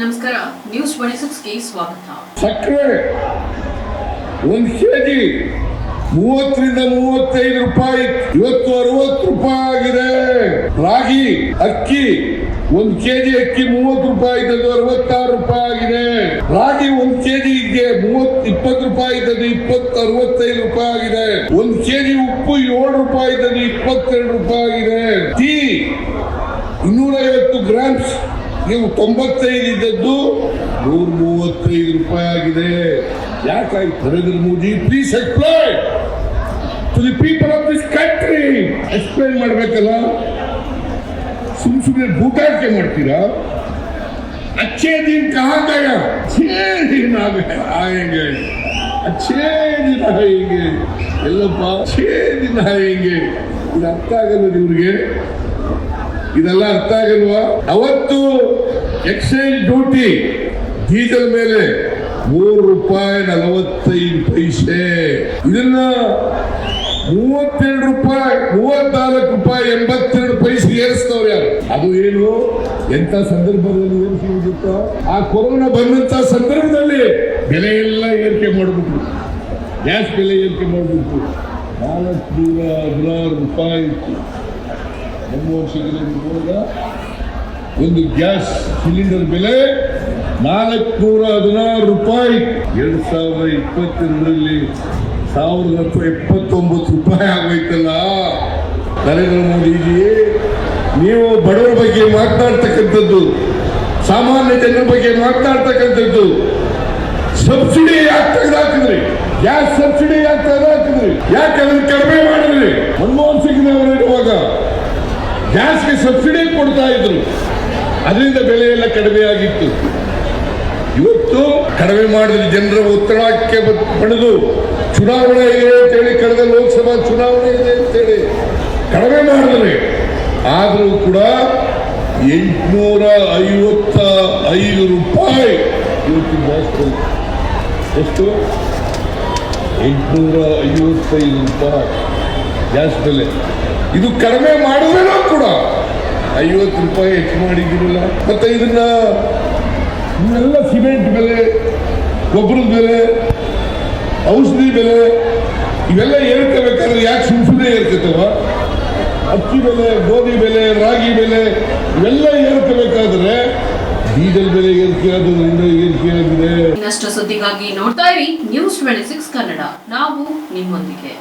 ನಮಸ್ಕಾರ news twenty ಸಿಕ್ಸ್ಗೆ ಸ್ವಾಗತ. ಸಕ್ಕರೆ, ಒಂದು ಕೆಜಿ ಮೂವತ್ತರಿಂದ ಮೂವತ್ತೈದು ರೂಪಾಯಿ, ಇವತ್ತು ಅರವತ್ತು ರೂಪಾಯಿ ಆಗಿದೆ. ರಾಗಿ, ಅಕ್ಕಿ, ಒಂದು ಕೆಜಿ ಅಕ್ಕಿ ಮೂವತ್ತು ರೂಪಾಯಿ ಇದ್ದದ್ದು ಅರವತ್ತಾರು ರೂಪಾಯಿ ಆಗಿದೆ. ರಾಗಿ ಒಂದು ಕೆಜಿಗೆ ಮೂವತ್ ಇಪ್ಪತ್ತು ರೂಪಾಯಿ ಇದ್ದದ್ದು ಇಪ್ಪತ್ತು, ಅರವತ್ತೈದು ರೂಪಾಯಿ ಆಗಿದೆ. ಒಂದು ಕೆಜಿ ಉಪ್ಪು ಏಳು ರೂಪಾಯಿ ಇದ್ದದ್ದು ಇಪ್ಪತ್ತೆರಡು ರೂಪಾಯಿ ಆಗಿದೆ. ಟೀ, ಇನ್ನೂರೈವತ್ತು ಗ್ರಾಮ್ಸ್ ನೀವು ತೊಂಬತ್ತೈದು ಇದ್ದದ್ದು ನೂರ ಮೂವತ್ತೈದು ರೂಪಾಯಿ ಆಗಿದೆ. ಯಾಕಾಯ್ತು Narendra Modi please explain to the people of this country explain ಮಾಡಬೇಕಲ್ಲ? ಸುಮ್ ಸುಮ್ಮನೆ ಬೂಟಾಟೆ ಮಾಡ್ತೀರಾ? ಅಚ್ಚೆ ದಿನ कहा गया छह दिन आ ಎಲ್ಲಪ್ಪ ಅಚ್ಚೇ ದಿನ आएंगे ಇದು ಅರ್ಥ ಆಗಲ್ಲ ಇವ್ರಿಗೆ ಇದೆಲ್ಲ ಅರ್ಥ ಆಗಿಲ್ವಾ? ಅವತ್ತು ಎಕ್ಸ್ಚೇಂಜ್ ಡ್ಯೂಟಿ ಡೀಸೆಲ್ ಮೇಲೆ ಮೂರು ರೂಪಾಯಿ ನಲವತ್ತೈದು ಪೈಸೆ. ಇದನ್ನ ಮೂವತ್ತೆರಡು ರೂಪಾಯಿ ಮೂವತ್ನಾಲ್ಕು ರೂಪಾಯಿ ಎಂಬತ್ತೆರಡು ಪೈಸೆ ಏರಿಸ್ತವ್ರೆ ಯಾರು? ಅದು ಏನು? ಎಂತ ಸಂದರ್ಭದಲ್ಲಿ ಏರಿಕೆ ಆ ಕೊರೋನಾ ಬಂದಂತ ಸಂದರ್ಭದಲ್ಲಿ ಬೆಲೆ ಎಲ್ಲ ಏರಿಕೆ ಮಾಡ್ಬಿಟ್ರು. ಗ್ಯಾಸ್ ಬೆಲೆ ಏರಿಕೆ ಮಾಡ್ಬಿಟ್ರು. ನಾಲ್ಕು ನೂರ ಹದಿನಾರು ರೂಪಾಯಿ ಇತ್ತು. ಸಿಂಗ್ ನೋಡಿದ? ಒಂದು ಗ್ಯಾಸ್ ಸಿಲಿಂಡರ್ ಬೆಲೆ ನಾಲ್ಕುನೂರ ಹದಿನಾರು ರೂಪಾಯಿ. ಎರಡು ಸಾವಿರದ ಇಪ್ಪತ್ತೆರಡರಲ್ಲಿ ಸಾವಿರದ ಎಪ್ಪತ್ತೊಂಬತ್ತು ರೂಪಾಯಿ ಆಗೋಯ್ತಲ್ಲ? ನರೇಂದ್ರ ಮೋದಿಜಿ ನೀವು ಬಡವರ ಬಗ್ಗೆ ಮಾತನಾಡ್ತಕ್ಕಂಥದ್ದು, ಸಾಮಾನ್ಯ ಜನರ ಬಗ್ಗೆ ಮಾತನಾಡ್ತಕ್ಕಂಥದ್ದು, ಸಬ್ಸಿಡಿ ಯಾಕೆ ತೆಗೆದಾಕಿದ್ರಿ ಗ್ಯಾಸ್ ಸಬ್ಸಿಡಿ ಯಾಕೆ ತೆಗೆದಾಕಿದ್ರಿ ಯಾಕೆ ಅದನ್ನು ಕಡಿಮೆ ಮಾಡಿದ್ರಿ ಮನಮೋಹನ್ ಸಿಂಗ್ ಅವರು ಇರುವಾಗ ಗ್ಯಾಸ್ಗೆ ಸಬ್ಸಿಡಿ ಕೊಡ್ತಾ ಇದ್ರು. ಅದರಿಂದ ಬೆಲೆ ಎಲ್ಲ ಕಡಿಮೆ ಆಗಿತ್ತು ಇವತ್ತು ಕಡಿಮೆ ಮಾಡಿದ್ರೆ ಜನರ ಒತ್ತಡಕ್ಕೆ ಪಡೆದು ಚುನಾವಣೆ ಇದೆ ಅಂತೇಳಿ ಕಳೆದ ಲೋಕಸಭಾ ಚುನಾವಣೆ ಇದೆ ಅಂತೇಳಿ ಕಡಿಮೆ ಮಾಡಿದ್ರೆ. ಆದರೂ ಕೂಡ ಎಂಟುನೂರ ಐವತ್ತ ಐದು ರೂಪಾಯಿ ಇವತ್ತು ಜಾಸ್ತಿ. ಎಷ್ಟು? ಎಂಟುನೂರ ಐವತ್ತೈದು ರೂಪಾಯಿ. ಗ್ಯಾಸ್ ಬೆಲೆ ಇದು ಕಡಿಮೆ ಮಾಡಿದ್ರೂ ಕೂಡ. ಐವತ್ತು ರೂಪಾಯಿ ಹೆಚ್ಚು ಮಾಡಿದ್ದೀರಲ್ಲ. ಮತ್ತೆ ಇದನ್ನ ಇನ್ನೆಲ್ಲ ಸಿಮೆಂಟ್ ಬೆಲೆ, ಗೊಬ್ಬರದ ಬೆಲೆ, ಔಷಧಿ ಬೆಲೆ, ಇವೆಲ್ಲ ಏರ್ಕೋಬೇಕಾದ್ರೆ ಯಾಕೆ ಸುಮ್ ಸುಮ್ಮನೆ ಏರ್ಕತ್ತವ ಅಕ್ಕಿ ಬೆಲೆ, ಗೋಧಿ ಬೆಲೆ, ರಾಗಿ ಬೆಲೆ, ಇವೆಲ್ಲ ಏರ್ಕೋಬೇಕಾದ್ರೆ ಡೀಸೆಲ್ ಬೆಲೆ ಏರಿಕೆ ಆದ್ರಿಂದ ಏರಿಕೆ ಆಗಿದೆ. ಇನ್ನಷ್ಟು ಸುದ್ದಿಗಾಗಿ ನೋಡ್ತಾ ಇರಿ ನ್ಯೂಸ್ ಟ್ವೆಂಟಿ ಸಿಕ್ಸ್ ಕನ್ನಡ ನಾವು ನಿಮ್ಮೊಂದಿಗೆ.